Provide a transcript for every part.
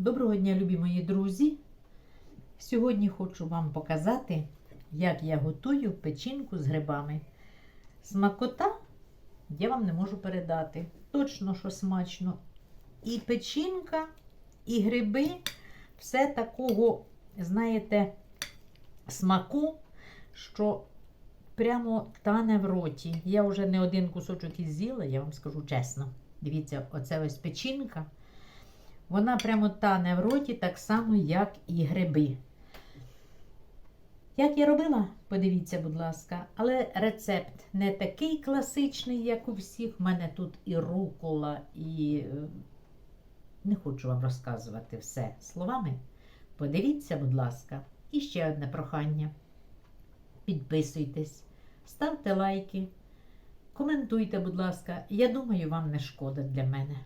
Доброго дня, любі мої друзі! Сьогодні хочу вам показати, як я готую печінку з грибами. Смакота я вам не можу передати. Точно, що смачно. І печінка, і гриби все такого, знаєте, смаку, що прямо тане в роті. Я вже не один кусочок із з'їла, я вам скажу чесно. Дивіться, оце ось печінка. Вона прямо тане в роті, так само, як і гриби. Як я робила, подивіться, будь ласка, але рецепт не такий класичний, як у всіх. У мене тут і рукола, і е, не хочу вам розказувати все словами. Подивіться, будь ласка, і ще одне прохання. Підписуйтесь, ставте лайки, коментуйте, будь ласка. Я думаю, вам не шкода для мене.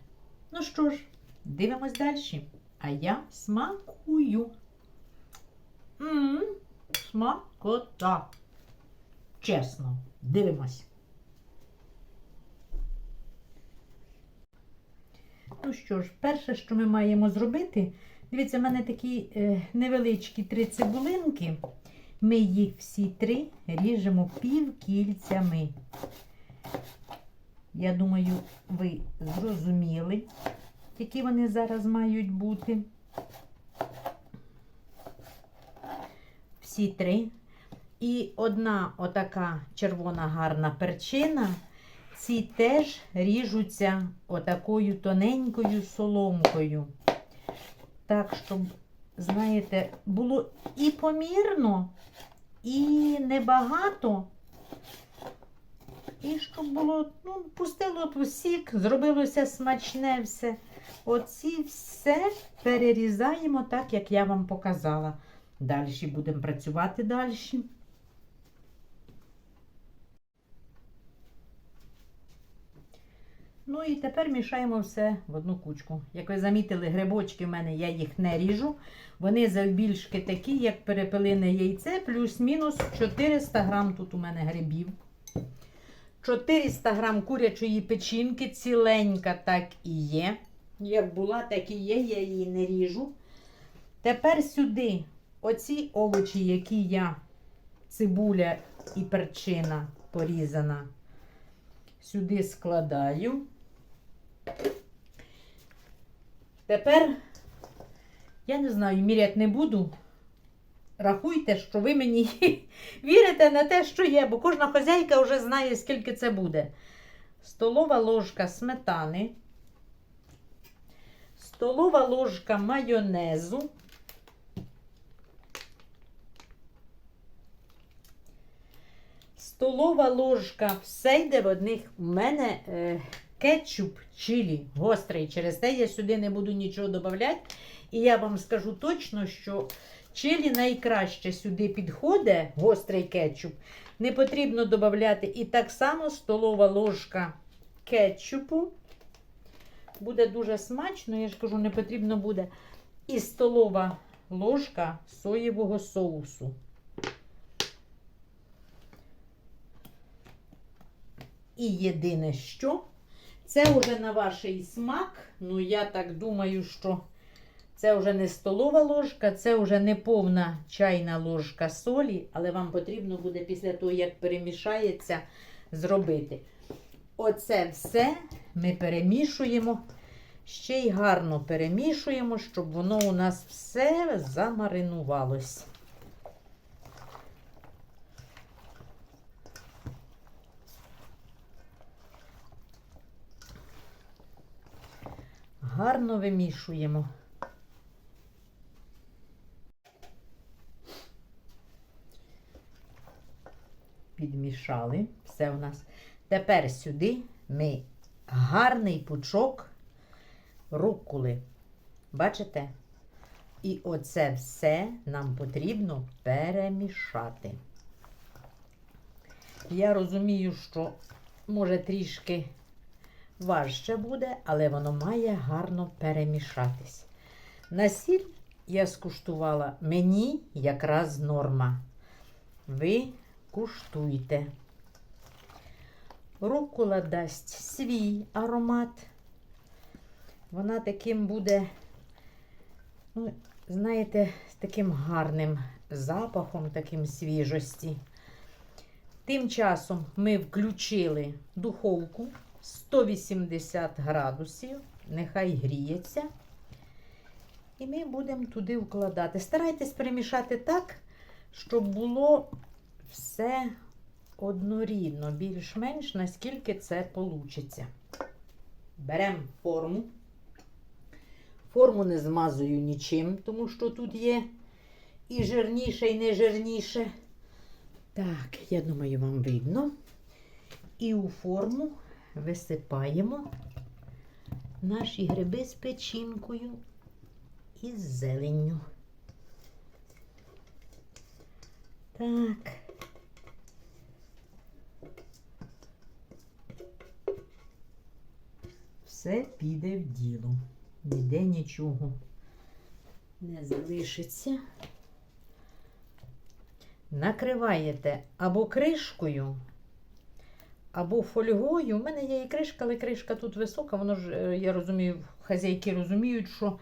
Ну що ж, дивимось далі. А я смакую. М-м, смакота. Чесно, дивимось. Ну що ж, перше, що ми маємо зробити, дивіться, в мене такі е, невеличкі три цибулинки. Ми їх всі три ріжемо півкільцями. Я думаю, ви зрозуміли, які вони зараз мають бути. Всі три. І одна отака червона гарна перчина. Ці теж ріжуться отакою тоненькою соломкою. Так, щоб, знаєте, було і помірно, і небагато. І щоб було, ну, пустило сік, зробилося смачне все. Оці все перерізаємо так, як я вам показала. Далі будемо працювати далі. Ну і тепер мішаємо все в одну кучку. Як ви замітили, грибочки в мене я їх не ріжу. Вони завбільшки такі, як перепелине яйце, плюс-мінус 400 грам тут у мене грибів. 400 грам курячої печінки, ціленька так і є. Як була, так і є, я її не ріжу. Тепер сюди оці овочі, які я, цибуля і перчина порізана, сюди складаю. Тепер, я не знаю, міряти не буду. Рахуйте, що ви мені вірите на те, що є, бо кожна хазяйка вже знає, скільки це буде. Столова ложка сметани, столова ложка майонезу, столова ложка, все йде в одних. У мене е, кетчуп чилі гострий. Через те я сюди не буду нічого додавати. І я вам скажу точно, що чилі найкраще сюди підходить, гострий кетчуп. Не потрібно додати. І так само столова ложка кетчупу. Буде дуже смачно, я ж кажу, не потрібно буде. І столова ложка соєвого соусу. І єдине що, це вже на ваш смак. Ну, я так думаю, що це вже не столова ложка, це вже не повна чайна ложка солі, але вам потрібно буде після того, як перемішається, зробити. Оце все ми перемішуємо. Ще й гарно перемішуємо, щоб воно у нас все замаринувалось. Гарно вимішуємо. Підмішали. Все у нас. Тепер сюди ми гарний пучок руккули. Бачите? І оце все нам потрібно перемішати. Я розумію, що може трішки важче буде, але воно має гарно перемішатись. На сіль я скуштувала мені якраз норма. Ви куштуйте. Рукола дасть свій аромат. Вона таким буде Ну, знаєте, з таким гарним запахом, таким свіжості. Тим часом ми включили духовку 180 градусів, нехай гріється. І ми будемо туди вкладати. Старайтесь перемішати так, щоб було все однорідно, більш-менш, наскільки це вийде. Беремо форму. Форму не змазую нічим, тому що тут є і жирніше, і не жирніше. Так, я думаю, вам видно. І у форму висипаємо наші гриби з печінкою і з зеленню. Так. Все піде в діло. Ніде нічого не залишиться. Накриваєте або кришкою, або фольгою. У мене є і кришка, але кришка тут висока. Воно ж, е, я розумію, хазяйки розуміють, що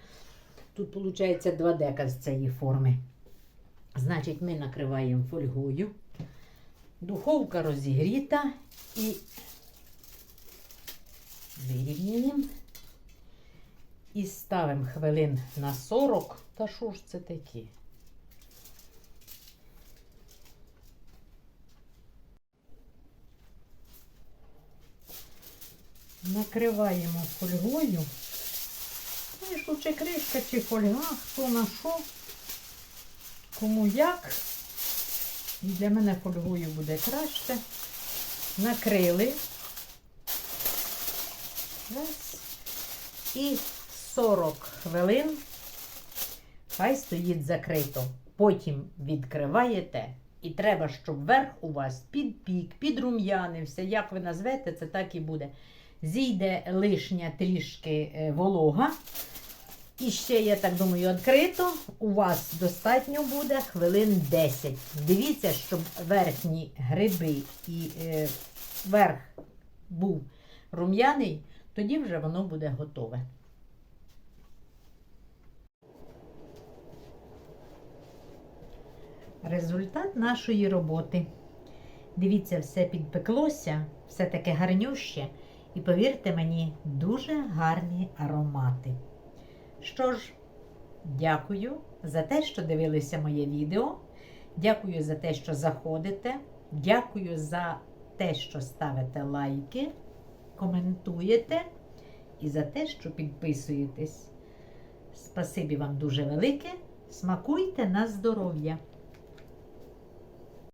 тут виходить два дека з цієї форми. Значить, ми накриваємо фольгою. Духовка розігріта і вирівнюємо. І ставимо хвилин на 40. Та що ж це таке? Накриваємо фольгою. Що, чи кришка, чи фольга, хто на що, кому як. І Для мене фольгою буде краще. Накрили. Раз. І 40 хвилин хай стоїть закрито. Потім відкриваєте. І треба, щоб верх у вас підпік, підрум'янився. Як ви назвете, це так і буде. Зійде лишня трішки е, волога. І ще, я так думаю, відкрито. У вас достатньо буде хвилин 10. Дивіться, щоб верхні гриби і е, верх був рум'яний, тоді вже воно буде готове. Результат нашої роботи. Дивіться, все підпеклося, все таке гарнюще. І повірте мені, дуже гарні аромати. Що ж, дякую за те, що дивилися моє відео. Дякую за те, що заходите. Дякую за те, що ставите лайки, коментуєте і за те, що підписуєтесь. Спасибі вам дуже велике. Смакуйте на здоров'я!